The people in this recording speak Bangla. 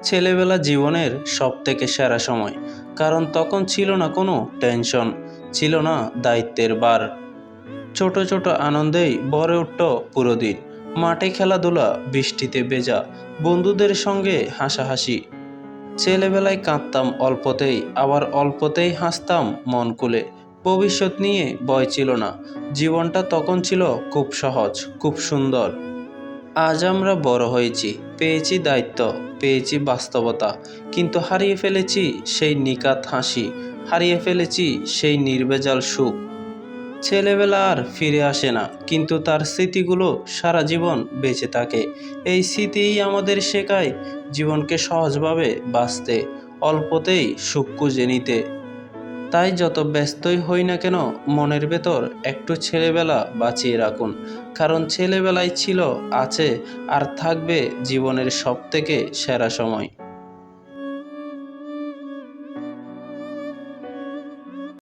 ছেলেবেলা জীবনের সব থেকে সেরা সময়, কারণ তখন ছিল না কোনো টেনশন, ছিল না দায়িত্বের বার ছোট ছোট আনন্দেই ভরে উঠত পুরো দিন। মাঠে খেলাধুলা, বৃষ্টিতে ভেজা, বন্ধুদের সঙ্গে হাসাহাসি। ছেলেবেলায় কাঁদতাম অল্পতেই, আবার অল্পতেই হাসতাম মন কুলে ভবিষ্যৎ নিয়ে ভয় ছিল না। জীবনটা তখন ছিল খুব সহজ, খুব সুন্দর। আজ আমরা বড় হয়েছি, পেয়েছি দায়িত্ব, পেয়েছি বাস্তবতা, কিন্তু হারিয়ে ফেলেছি সেই নিকাত হাসি, হারিয়ে ফেলেছি সেই নির্ভেজাল সুখ। ছেলেবেলা আর ফিরে আসে না, কিন্তু তার স্মৃতিগুলো সারা জীবন বেঁচে থাকে। এই স্মৃতিই আমাদের শেখায় জীবনকে সহজভাবে বাঁচতে, অল্পতেই সুখ খুঁজে নিতে। তাই যত ব্যস্তই হই না কেন, মনের ভেতর একটু ছেলেবেলা বাঁচিয়ে রাখুন। কারণ ছেলেবেলায় ছিল, আছে, আর থাকবে জীবনের সবথেকে সেরা সময়।